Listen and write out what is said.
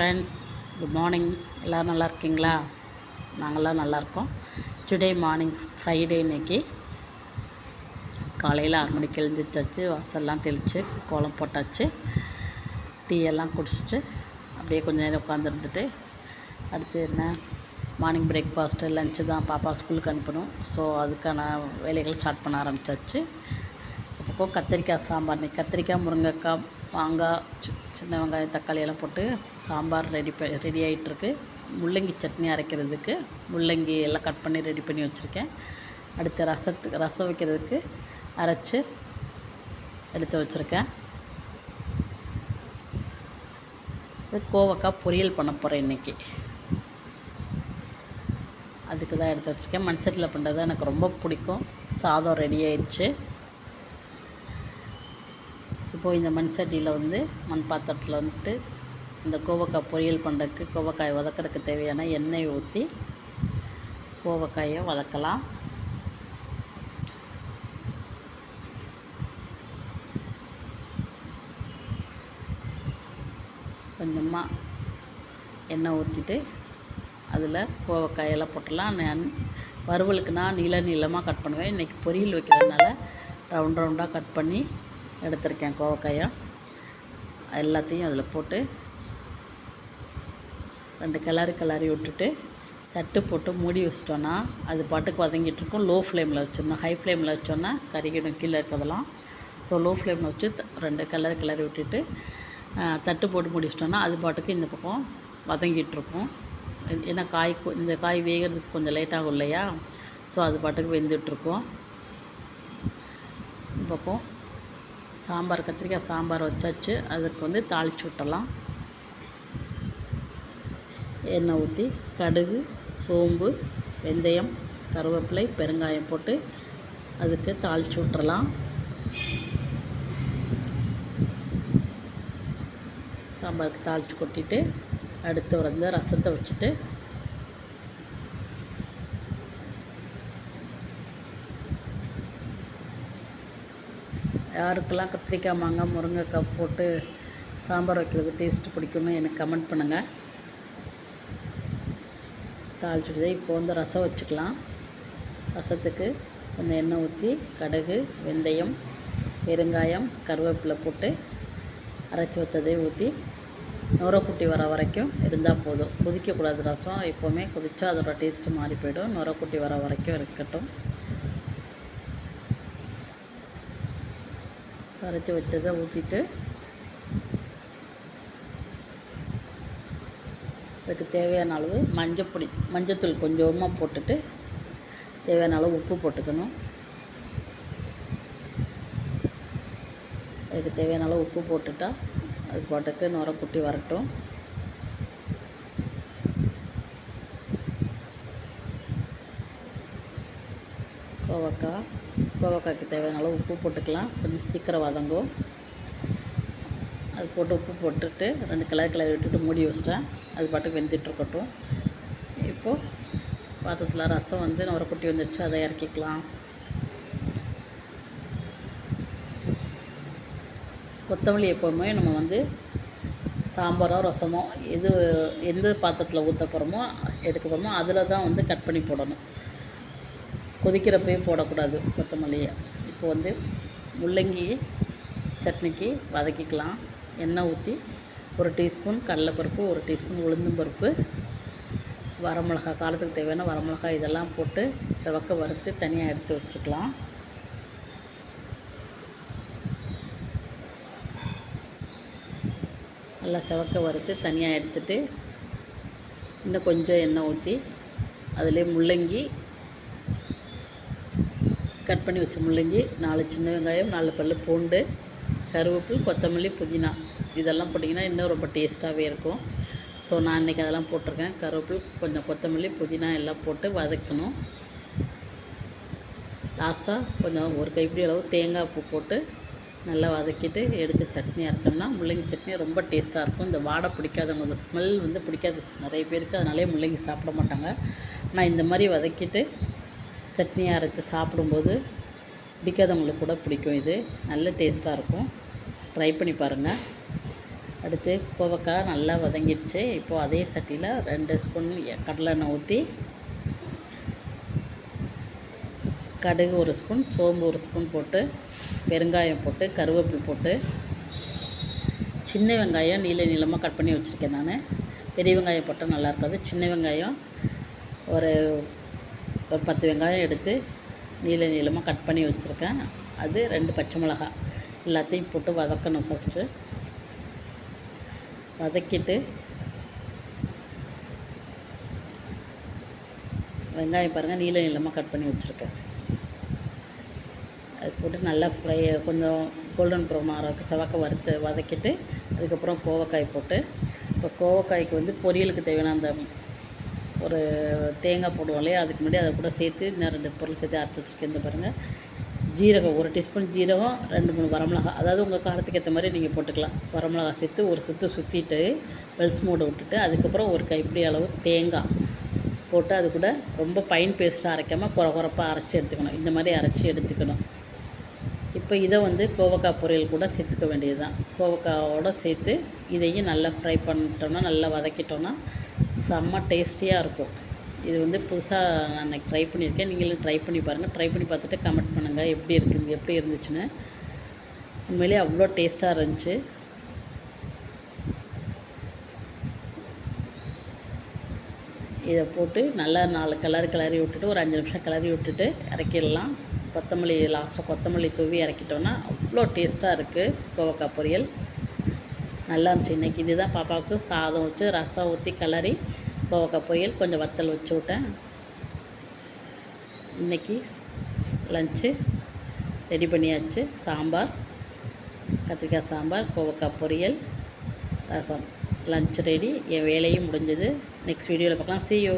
Friends good morning எல்லோரும் நல்லா இருக்கீங்களா? நாங்கள்லாம் நல்லாயிருக்கோம் டுடே மார்னிங் ஃப்ரைடே இன்னைக்கு. காலையில் ஆறு மணிக்கு எழுந்திரிச்சாச்சு வாசல்லாம் தெளித்து கோலம் போட்டாச்சு டீ எல்லாம் குடிச்சிட்டு அப்படியே கொஞ்சம் நேரம் உட்காந்துருந்துட்டு அடுத்து என்ன? மார்னிங் பிரேக்ஃபாஸ்ட்டு லஞ்சு தான் பாப்பா ஸ்கூலுக்கு அனுப்பணும். ஸோ அதுக்கான வேலைகள் ஸ்டார்ட் பண்ண ஆரம்பிச்சாச்சு. அப்போ கத்திரிக்காய் சாம்பார் கத்திரிக்காய் முருங்கைக்காய் மாங்காய் சின்ன வெங்காயம் தக்காளி எல்லாம் போட்டு சாம்பார் ரெடி ப ரெடி ஆகிட்டுருக்கு முள்ளங்கி சட்னி அரைக்கிறதுக்கு முள்ளங்கி எல்லாம் கட் பண்ணி ரெடி பண்ணி வச்சுருக்கேன். அடுத்து ரசத்துக்கு ரசம் வைக்கிறதுக்கு அரைச்சி எடுத்து வச்சுருக்கேன். கோவக்காய் பொரியல் பண்ண போகிறேன் இன்றைக்கி அதுக்கு தான் எடுத்து வச்சுருக்கேன். மண் சட்டியில் பண்ணுறது எனக்கு ரொம்ப பிடிக்கும். சாதம் ரெடி ஆயிடுச்சு. இப்போது இந்த மண் சட்டியில் வந்து மண் பாத்திரத்தில் வந்துட்டு இந்த கோவக்காய் பொரியல் பண்ணுறதுக்கு கோவக்காயை வதக்கிறதுக்கு தேவையான எண்ணெய் ஊற்றி கோவக்காயை வதக்கலாம். கொஞ்சமாக எண்ணெய் ஊற்றிட்டு அதில் கோவக்காயெல்லாம் போட்டுடலாம். நான் வறுவலுக்கு நான் நீள நீளமாக கட் பண்ணுவேன். இன்றைக்கி பொரியல் வைக்கிறதுனால ரவுண்ட் ரவுண்டாக கட் பண்ணி எடுத்திருக்கேன் கோவக்காயை. எல்லாத்தையும் அதில் போட்டு ரெண்டு கிளறி கிளறி விட்டுட்டு தட்டு போட்டு மூடி வச்சிட்டோன்னா அது பாட்டுக்கு வதங்கிட்டு இருக்கும். லோ ஃப்ளேமில் வச்சிடணும். ஹை ஃப்ளேமில் வச்சோன்னா கறிக்கணும் கீழே இருக்கிறதெல்லாம். ஸோ லோ ஃப்ளேமில் வச்சு ரெண்டு கிளறி கிளறி விட்டுட்டு தட்டு போட்டு முடிச்சிட்டோன்னா அது பாட்டுக்கு இந்த பக்கம் வதங்கிட்டுருக்கும் ஏன்னா காய் இந்த காய் வேகிறதுக்கு கொஞ்சம் லேட் ஆகும் இல்லையா? ஸோ அது பாட்டுக்கு வெந்துட்டுருக்கும் இந்த பக்கம் சாம்பார் கத்திரிக்காய் சாம்பார் வச்சாச்சு. அதுக்கு வந்து தாளிச்சு விட்டலாம் எண்ணெய் ஊற்றி கடுகு சோம்பு வெந்தயம் கருவேப்பிலை பெருங்காயம் போட்டு அதுக்கு தாளிச்சு விட்டுறலாம். சாம்பாருக்கு தாளித்து கொட்டிட்டு அடுத்து வந்து ரசத்தை வச்சுட்டு யாருக்கெல்லாம் கத்திரிக்காய் மாங்காய் முருங்கைக்காய் போட்டு சாம்பார் வைக்கிறது டேஸ்ட்டு பிடிக்கும்னு எனக்கு கமெண்ட் பண்ணுங்கள் தாளிச்சுட்டு இப்போ வந்து ரசம் வச்சுக்கலாம். ரசத்துக்கு கொஞ்சம் எண்ணெய் ஊற்றி கடுகு வெந்தயம் பெருங்காயம் கருவேப்பிலை போட்டு அரைச்சி வச்சதை ஊற்றி நுரக்குட்டி வர வரைக்கும் இருந்தால் போதும். கொதிக்கக்கூடாது ரசம். எப்போவுமே கொதிச்சா அதோட டேஸ்ட்டு மாறி போயிடும். நுரக்குட்டி வர வரைக்கும் இருக்கட்டும். அரைச்சி வச்சதை ஊற்றிட்டு அதுக்கு தேவையான அளவு மஞ்சப்பொடி மஞ்சத்தூள் கொஞ்சமாக போட்டுட்டு தேவையான அளவு உப்பு போட்டுக்கணும். அதுக்கு தேவையான அளவு உப்பு போட்டுட்டால் அது பாட்டுக்கு நுர குட்டி வரட்டும். கோவக்காய் கோவக்காய்க்கு தேவையான அளவு உப்பு போட்டுக்கலாம். கொஞ்சம் சீக்கிரம் வதங்கும். அது போட்டு உப்பு போட்டுட்டு ரெண்டு கிளறி கிளறி விட்டுட்டு மூடி வச்சிட்டேன். அது பாட்டுக்கு வெந்துட்டுருக்கட்டும் இப்போது பாத்திரத்தில் ரசம் வந்து நுர குட்டி வந்துடுச்சு அதை இறக்கிக்கலாம். கொத்தமல்லி எப்போவுமே நம்ம வந்து சாம்பாரோ ரசமோ எது எந்த பாத்திரத்தில் ஊற்ற போகிறோமோ எடுக்க போகிறோமோ அதில் தான் வந்து கட் பண்ணி போடணும். கொதிக்கிறப்பயே போடக்கூடாது கொத்தமல்லியை. இப்போ வந்து முள்ளங்கி சட்னிக்கு வதக்கிக்கலாம். எண்ணெய் ஊற்றி ஒரு டீஸ்பூன் கடலைப்பருப்பு ஒரு டீஸ்பூன் உளுந்தம்பருப்பு வரமிளகா காலத்துக்கு தேவையான வரமிளகா இதெல்லாம் போட்டு செவக்க வறுத்து தனியாக எடுத்து வச்சுக்கலாம். நல்லா செவக்க வறுத்து தனியாக எடுத்துட்டு இன்னும் கொஞ்சம் எண்ணெய் ஊற்றி அதிலே முள்ளங்கி கட் பண்ணி வச்ச முள்ளங்கி நாலு சின்ன வெங்காயம் நாலு பல்லு பூண்டு கருவேப்பில் கொத்தமல்லி புதினா. இதெல்லாம் போட்டிங்கன்னா இன்னும் ரொம்ப டேஸ்ட்டாகவே இருக்கும். ஸோ நான் இன்றைக்கி அதெல்லாம் போட்டிருக்கேன். கருவேப்பில் கொஞ்சம் கொத்தமல்லி புதினா எல்லாம் போட்டு வதக்கணும். லாஸ்ட்டாக கொஞ்சம் ஒரு கைப்பிடி அளவு தேங்காய் பூ போட்டு நல்லா வதக்கிட்டு எடுத்து சட்னி அரைச்சோம்னா முள்ளங்கி சட்னி ரொம்ப டேஸ்ட்டாக இருக்கும். இந்த வாடை பிடிக்காதவங்க அந்த ஸ்மெல் வந்து பிடிக்காது. நிறைய பேருக்கு அதனாலே முள்ளங்கி சாப்பிட மாட்டாங்க. நான் இந்த மாதிரி வதக்கிட்டு சட்னியை அரைச்சி சாப்பிடும்போது பிடிக்காதவங்களுக்கு கூட பிடிக்கும் இது. நல்ல டேஸ்ட்டாக இருக்கும். ட்ரை பண்ணி பாருங்கள் அடுத்து கோவக்காய் நல்லா வதங்கிடுச்சு. இப்போது அதே சட்டியில் ரெண்டு ஸ்பூன் கடலை எண்ணெய் ஊற்றி கடுகு ஒரு ஸ்பூன் சோம்பு ஒரு ஸ்பூன் போட்டு பெருங்காயம் போட்டு கருவேப்பில் போட்டு சின்ன வெங்காயம் நீல நீளமாக கட் பண்ணி வச்சுருக்கேன் நான். பெரிய வெங்காயம் போட்டால் நல்லா இருக்காது. சின்ன வெங்காயம் ஒரு ஒரு பத்து வெங்காயம் எடுத்து நீல நீளமாக கட் பண்ணி வச்சுருக்கேன். அது ரெண்டு பச்சை மிளகாய். எல்லாத்தையும் போட்டு வதக்கணும் ஃபஸ்ட்டு வதக்கிட்டு வெங்காயம் பாருங்கள் நீள நீளமாக கட் பண்ணி வச்சுருக்கேன். அது போட்டு நல்லா ஃப்ரை கொஞ்சம் கோல்டன் ப்ரௌன் ஆகிறதுக்கு செவக்க வறுத்து வதக்கிட்டு அதுக்கப்புறம் கோவக்காய் போட்டு இப்போ கோவக்காய்க்கு வந்து பொரியலுக்கு தேவையான அந்த ஒரு தேங்காய் போடுவோம் இல்லையா அதுக்கு முன்னாடி அதை கூட சேர்த்து இன்னும் ரெண்டு பொருள் சேர்த்து அரைச்சி வச்சுருக்கேன் இந்த பாருங்கள் ஜீரகம் ஒரு டீஸ்பூன் ஜீரகம் ரெண்டு மூணு வரமிளகா. அதாவது உங்கள் காரத்துக்கு ஏற்ற மாதிரி நீங்கள் போட்டுக்கலாம். வரமிளகா சேர்த்து ஒரு சுற்று சுற்றிட்டு பெல்ஸ் மூடு விட்டுட்டு அதுக்கப்புறம் ஒரு கைப்பிடி அளவு தேங்காய் போட்டு அது கூட ரொம்ப பைன் பேஸ்ட்டாக அரைக்காமல் குறை குறைப்பாக அரைச்சி எடுத்துக்கணும். இந்த மாதிரி அரைச்சி எடுத்துக்கணும். இப்போ இதை வந்து கோவக்காய் பொரியல் கூட சேர்த்துக்க வேண்டியது தான் கோவக்காவோடு சேர்த்து இதையும் நல்லா ஃப்ரை பண்ணிட்டோம்னா நல்லா வதக்கிட்டோன்னா செம்ம டேஸ்டியாக இருக்கும். இது வந்து புதுசாக நான் அன்றைக்கி ட்ரை பண்ணியிருக்கேன். நீங்களும் ட்ரை பண்ணி பாருங்கள் ட்ரை பண்ணி பார்த்துட்டு கமெண்ட் பண்ணுங்கள் எப்படி இருக்குது எப்படி இருந்துச்சுன்னு. உண்மையிலேயே அவ்வளோ டேஸ்ட்டாக இருந்துச்சு. இதை போட்டு நல்லா நாலு கலர் கிளறி விட்டுட்டு ஒரு அஞ்சு நிமிஷம் கிளறி விட்டுட்டு இறக்கிடலாம். கொத்தமல்லி லாஸ்ட்டாக கொத்தமல்லி தூவி இறக்கிட்டோன்னா அவ்வளோ டேஸ்ட்டாக இருக்குது கோவக்காய் பொரியல். நல்லா இருந்துச்சு. இன்றைக்கி இதுதான் பாப்பாவுக்கு சாதம் வச்சு ரசம் ஊற்றி கிளறி கோவக்காய் பொரியல் கொஞ்சம் வத்தல் வச்சு விட்டேன். இன்றைக்கி லஞ்சு ரெடி பண்ணியாச்சு. சாம்பார் கத்திரிக்காய் சாம்பார் கோவக்காய் பொரியல் ரசம். லஞ்ச் ரெடி என் வேலையும் முடிஞ்சது. நெக்ஸ்ட் வீடியோவில் பார்க்கலாம். See you.